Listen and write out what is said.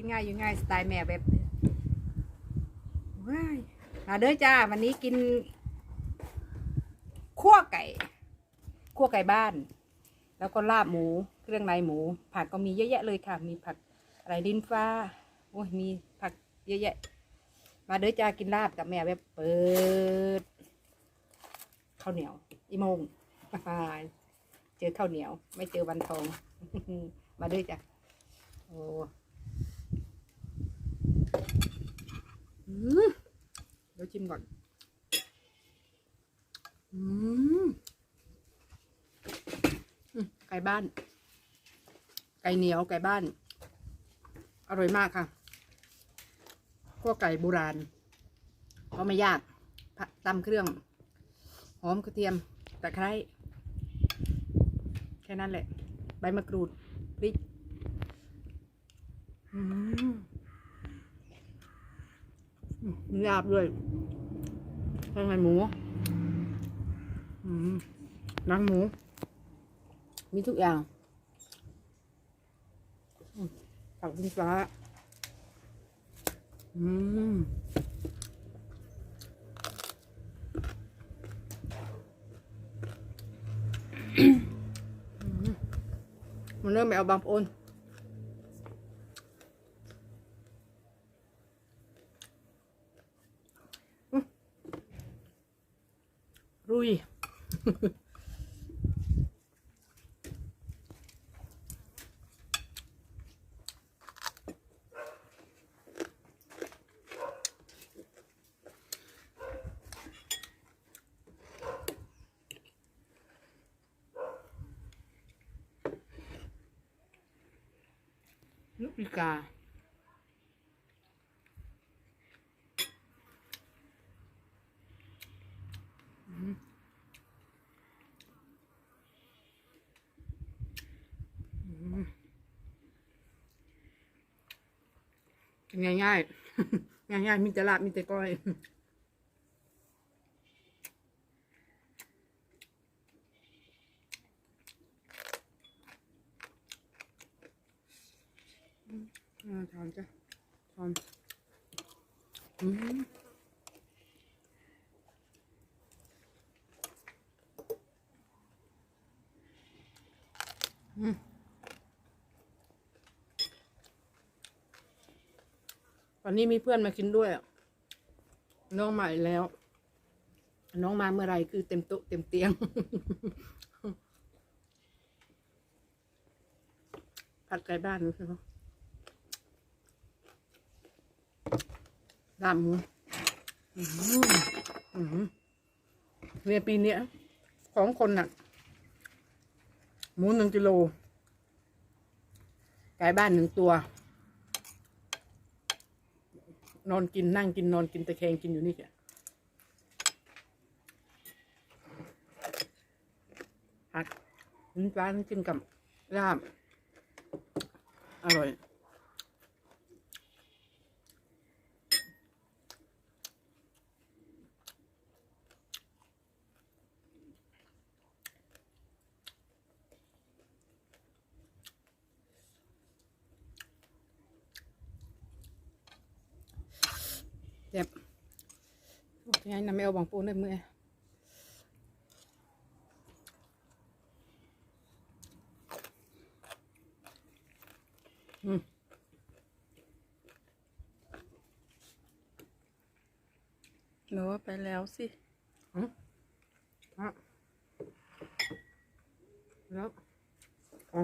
กินง่ายอยู่ง่ายสไตล์แม่แบบว้ายมาเด้อจ้า วันนี้กินคั่วไก่คั่วไก่บ้าน แล้วก็ลาบหมูเครื่องในหมู ผักก็มีเยอะแยะเลยค่ะ มีผักอะไรดินฟ้าโอ้ยมีผักเยอะแยะ มาเด้อจ้ากินลาบกับแม่แบบเปิดข้าวเหนียว อีโมงเจอข้าวเหนียว ไม่เจอวันทอง มาเด้อจ้ะ โอ้มเดี๋ยว ชิมก่อน อืมไก่บ้าน ไก่เหนียวไก่บ้าน อร่อยมากค่ะขั้วไก่โบราณก็ไม่ยากตำเครื่อง หอมกระเทียมตะไคร้แค่นั้นแหละ ใบมะกรูดพริก อืม ลาบด้วยข้างในหมูอืมหนังหมู มีทุกอย่างผักบุ้งฟ้า อืมมันเริ่มไปเอาบางโอน รุยลูกอีกา อืมอืมกินง่ายๆง่ายๆมีแต่ลาบมีแต่ก้อยอ่าทานจ้ะทานอืม วันนี้มีเพื่อนมากินด้วยอะน้องมาอีกแล้ว น้องมาเมื่อไหรคือเต็มโต๊ะเต็มเตียง ผัดไก่บ้านใช่ไหมดำอืมอืมเนี่ยปีเนี้ยของคนน่ะ หมูหนึ่งกิโล ไก่บ้านหนึ่งตัว นอนกินนั่งกินนอนกินตะแคงกินอยู่นี่แกผัดลิ้นปลาต้องกินกับลาบ อร่อย เจ็บโอ้ยไงนำไม่เอาบางปูนได้เมื่ออืมหนูไปแล้วสิอืมอะแล้วอ๋อ